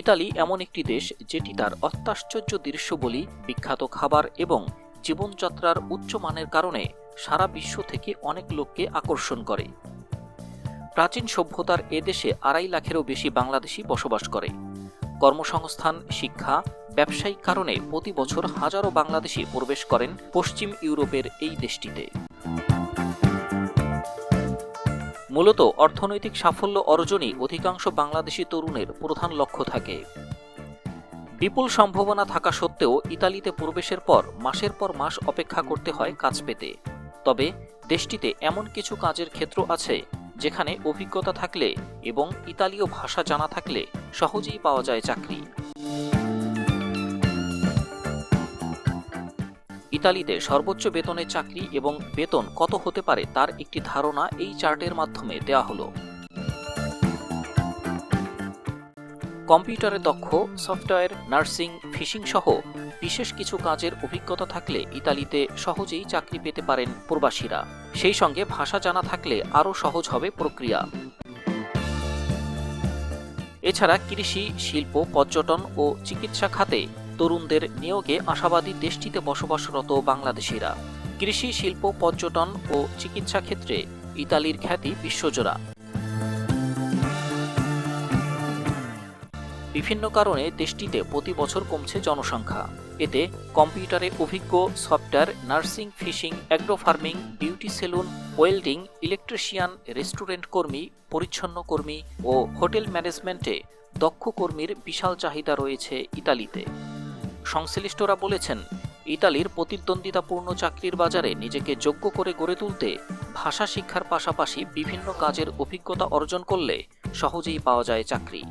Italy এমন একটি দেশ যেটি তার অত্যাশ্চর্য দৃশ্যবলী বিখ্যাত খাবার এবং জীবনযাত্রার উচ্চমানের কারণে সারা বিশ্ব থেকে অনেক লোককে আকর্ষণ করে। প্রাচীন সভ্যতার এ দেশে আড়াই লাখেরও বেশি বাংলাদেশি বসবাস করে। কর্মসংস্থান, শিক্ষা, ব্যবসায়িক কারণে প্রতি বছর হাজারো বাংলাদেশি প্রবেশ করেন পশ্চিম ইউরোপের এই দেশটিতে। মূলত অর্থনৈতিক সাফল্য অর্জনই অধিকাংশ বাংলাদেশি তরুণের প্রধান লক্ষ্য থাকে। বিপুল সম্ভাবনা থাকা সত্ত্বেও ইতালিতে প্রবেশের পর মাসের পর মাস অপেক্ষা করতে হয় কাজ পেতে। তবে দেশটিতে এমন কিছু কাজের ক্ষেত্র আছে যেখানে অভিজ্ঞতা থাকলে এবং ইতালীয় ভাষা জানা থাকলে সহজেই পাওয়া যায় চাকরি। ইতালিতে সর্বোচ্চ বেতনের চাকরি এবং বেতন কত হতে পারে তার একটি ধারণা এই চার্টের মাধ্যমে দেওয়া হলো। কম্পিউটারে দক্ষ, সফটওয়্যার, নার্সিং, ফিশিং সহ বিশেষ কিছু কাজের অভিজ্ঞতা থাকলে ইতালিতে সহজেই চাকরি পেতে পারেন প্রবাসীরা। সেই সঙ্গে ভাষা জানা থাকলে আরও সহজ হবে প্রক্রিয়া। এছাড়া কৃষি, শিল্প, পর্যটন ও চিকিৎসা খাতে তরুণদের নিয়োগে আশাবাদী দেশটিতে বসবাসরত বাংলাদেশিরা। কৃষি, শিল্প, পর্যটন ও চিকিৎসা ক্ষেত্রে ইতালির খ্যাতি বিশ্বজোড়া। বিভিন্ন কারণে দেশটিতে প্রতি বছর কমছে জনসংখ্যা। এতে কম্পিউটারে অভিজ্ঞ software, nursing, fishing agro farming beauty salon, welding, electrician, restaurant কর্মী, পরিচ্ছন্ন কর্মী ও হোটেল ম্যানেজমেন্টে দক্ষ কর্মীর বিশাল চাহিদা রয়েছে ইতালিতে। সংশ্লিষ্টরা বলেছেন, ইতালির প্রতিদ্বন্দ্বিতাপূর্ণ চাকরির বাজারে নিজেকে যোগ্য করে গড়ে তুলতে ভাষা শিক্ষার পাশাপাশি বিভিন্ন কাজের অভিজ্ঞতা অর্জন করলে সহজেই পাওয়া যায় চাকরি।